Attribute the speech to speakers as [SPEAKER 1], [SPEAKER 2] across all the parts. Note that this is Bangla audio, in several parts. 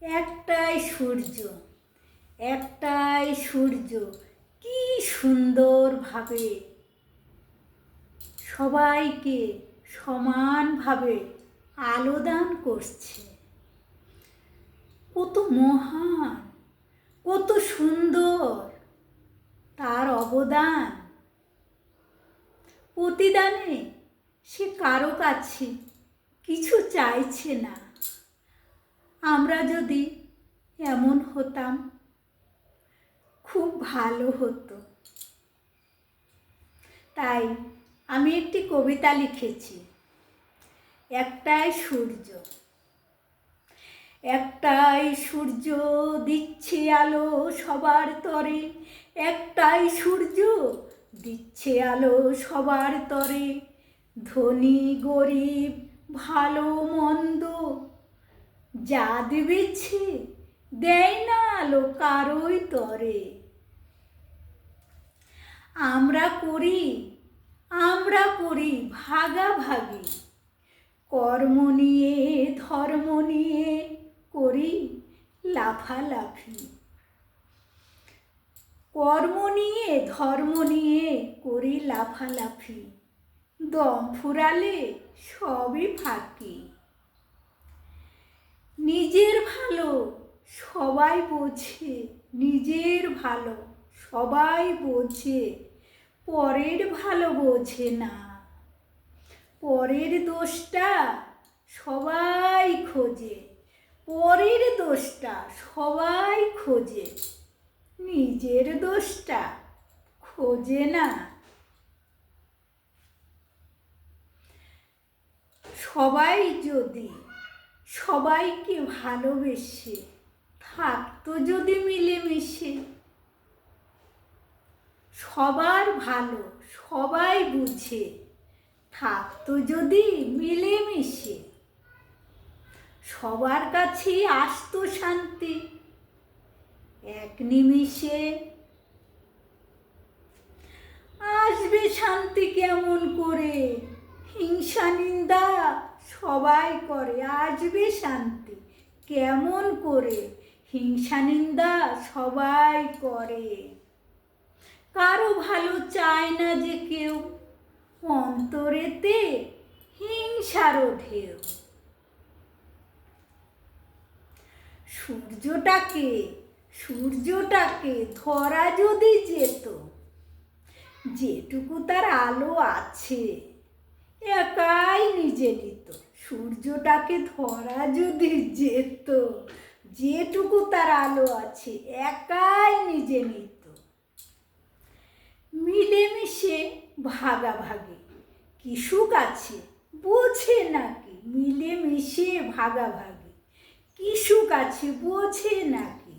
[SPEAKER 1] একটাই সূর্য একটাই সূর্য, কি সুন্দরভাবে। সবাইকে সমানভাবে আলোদান করছে। কত মহান, কত সুন্দর তার অবদান। প্রতিদানে সে কারও কাছে কিছু চাইছে না। আমরা যদি এমন হতাম, খুব ভালো হতো। তাই আমি একটি কবিতা লিখেছি, একটাই সূর্য। একটাই সূর্য দিচ্ছে আলো সবার তরে, একটাই সূর্য দিচ্ছে আলো সবার তরে। ধনী, গরিব, ভালো, মন্দ যা দেবেছে দেয় না আলো কারোই তরে। আমরা করি আমরা করি ভাগাভাগি। কর্ম নিয়ে, ধর্ম নিয়ে করি লাফালাফি। কর্ম নিয়ে, ধর্ম নিয়ে করি লাফালাফি। দম ফুরালে সবই ফাঁকি। নিজের ভালো, সবাই বোঝে। নিজের ভালো, সবাই বোঝে। পরের ভালো বোঝে না। পরের দোষটা সবাই খোঁজে। পরের দোষটা সবাই খোঁজে। নিজের দোষটা খোঁজে না। সবাই যদি সবাইকে ভালোবেসে থাকতো যদি মিলেমিশে। সবার ভালো, সবাই বুঝে থাকতো যদি মিলেমিশে। সবার কাছেই আসতো শান্তি, এক নিমিষে। আসবে শান্তি কেমন করে? হিংসা নিন্দা সবাই করে আসবে শান্তি। কেমন করে? হিংসা নিন্দা সবাই করে। কারও ভালো চায় না যে কেউ, অন্তরেতে হিংসারও ঢেউ সূর্যটাকে সূর্যটাকে ধরা যদি যেত, যেটুকু তার আলো আছে, একাই নিজে নিত। সূর্যটাকে ধরা যদি যেত, যেটুকু তার আলো আছে একাই নিজে নিত। মিলেমিশে, ভাগাভাগি কি সুখ আছে বোঝে নাকি, মিলেমিশে, ভাগাভাগি কি সুখ আছে বোঝে নাকি।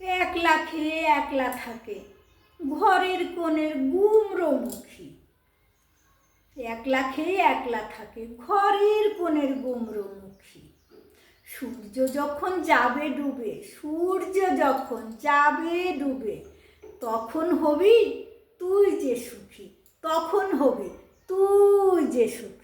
[SPEAKER 1] একলা খেয়ে একলা থাকে, ঘরের কোণের গুমরমুখী একলা খেয়ে একলা থাকে ঘরের কোণের গুমরমুখী। সূর্য যখন যাবে ডুবে, সূর্য যখন যাবে ডুবে, তখন হবি তুই যে সুখী, তখন হবি তুই যে সুখী।